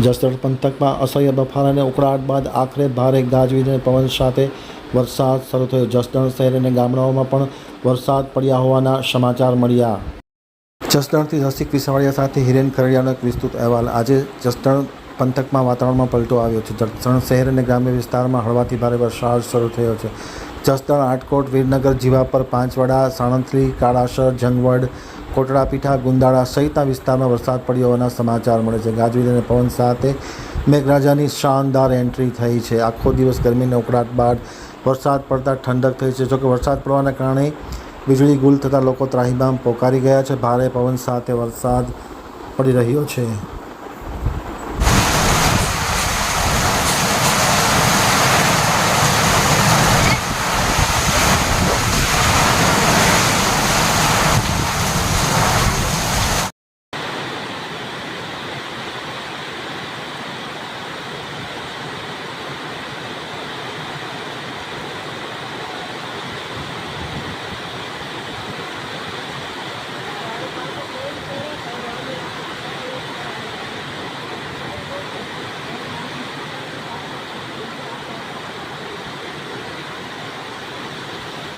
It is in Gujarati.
જસદણ પંથકમાં અસહ્ય બફાર અને ઉકળાટ બાદ આખરે ભારે ગાજવીજ અને પવન સાથે વરસાદ શરૂ થયો. જસદણ શહેર અને ગામડાઓમાં પણ વરસાદ પડ્યા હોવાના સમાચાર મળ્યા. જસદણથી રસિક વિસવાડિયા સાથે હિરેન ખરડિયાનો એક વિસ્તૃત અહેવાલ. આજે જસદણ પંથકમાં વાતાવરણમાં પલટો આવ્યો છે. જસદણ શહેર અને ગ્રામ્ય વિસ્તારમાં હળવાથી ભારે વરસાદ શરૂ થયો છે. જસદણ આટકોટ વીરનગર જીવાપર પાંચવાડા, સાણંથલી કાળાસર જંગવડ કોટડા પીઠા ગુંદાળા સહિતના વિસ્તારમાં વરસાદ પડ્યો હોવાના સમાચાર મળે છે. ગાજવીજ અને પવન સાથે મેઘરાજાની શાનદાર એન્ટ્રી થઈ છે. આખો દિવસ ગરમીને ઉકળાટ બાદ વરસાદ પડતા ઠંડક થઈ છે. જોકે વરસાદ પડવાના કારણે વીજળી ગુલ થતાં લોકો ત્રાહીબામ પોકારી ગયા છે. ભારે પવન સાથે વરસાદ પડી રહ્યો છે.